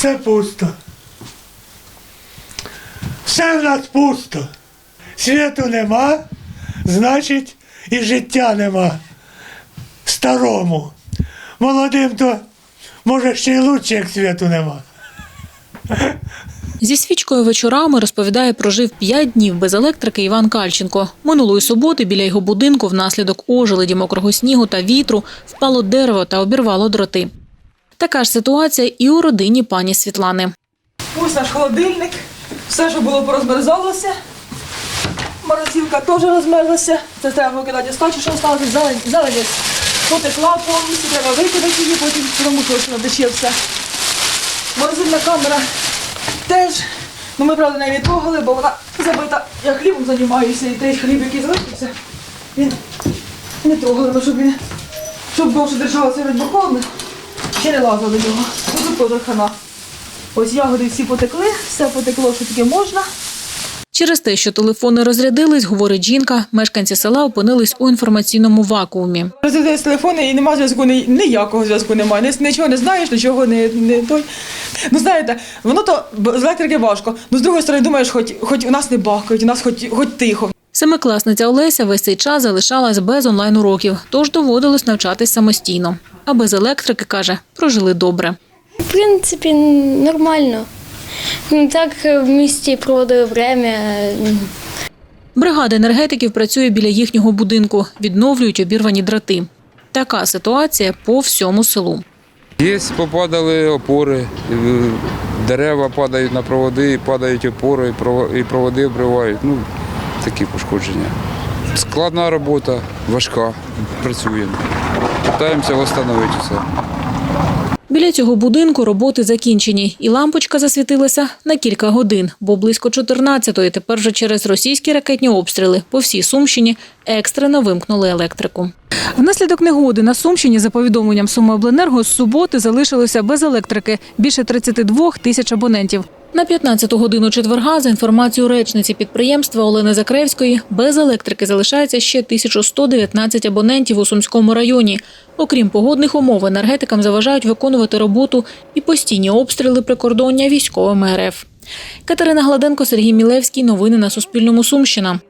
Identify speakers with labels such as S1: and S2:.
S1: все пусто. Все в нас пусто. Світу нема, значить і життя нема. Старому. Молодим то може ще й лучше, як світу нема.
S2: Зі свічкою вечорами розповідає, прожив п'ять днів без електрики Іван Кальченко. Минулої суботи біля його будинку внаслідок ожеледі мокрого снігу та вітру впало дерево та обірвало дроти. Така ж ситуація і у родині пані Світлани.
S3: Ось наш холодильник. Все, що було порозмерзалося. Морозилка теж розмерзлася. Це треба викидати остачу, що осталося. Зелень, зелень потекла повністю, треба викидати її, потім тому що ось все. Морозильна камера теж. Ну ми, правда, не трогали, бо вона забита. Я хлібом займаюся, і той хліб, який залишився, він не трогали, ну, щоб він щоб довше держалося від боками, ще не лазили до нього. Ну тут теж хана. Ось ягоди всі потекли, все потекло, що таке можна.
S2: Через те, що телефони розрядились, говорить жінка, мешканці села опинились у інформаційному вакуумі.
S3: Розглядаєш телефони і немає зв'язку, ніякого зв'язку немає. Нічого не знаєш, нічого не, не той. Ну знаєте, воно то з електрики важко. Ну з другої сторони, думаєш, хоч, хоч у нас не бахкають, у нас хоч, хоч тихо.
S2: Семикласниця Олеся весь цей час залишалась без онлайн-уроків, тож доводилось навчатись самостійно. А без електрики, каже, прожили добре.
S4: В принципі, нормально. Ну, Так в місті проводили время.
S2: Бригада енергетиків працює біля їхнього будинку, відновлюють обірвані дроти. Така ситуація по всьому селу.
S5: Є, попадали опори, е, дерева падають на проводи, падають опори, і і проводи обривають. Ну, такі пошкодження. Складна робота, важка. Працюємо. Питаємося встановити все.
S2: Біля цього будинку роботи закінчені, і лампочка засвітилася на кілька годин, бо близько 14-ї тепер вже через російські ракетні обстріли по всій Сумщині екстрено вимкнули електрику. Внаслідок негоди на Сумщині, за повідомленням Сумиобленерго, з суботи залишилося без електрики більше 32 тисяч абонентів. На 15-ту годину четверга, за інформацією речниці підприємства Олени Закревської, без електрики залишається ще 1119 абонентів у Сумському районі. Окрім погодних умов, енергетикам заважають виконувати роботу і постійні обстріли прикордоння військовими РФ. Катерина Гладенко, Сергій Мілевський. Новини на Суспільному. Сумщина.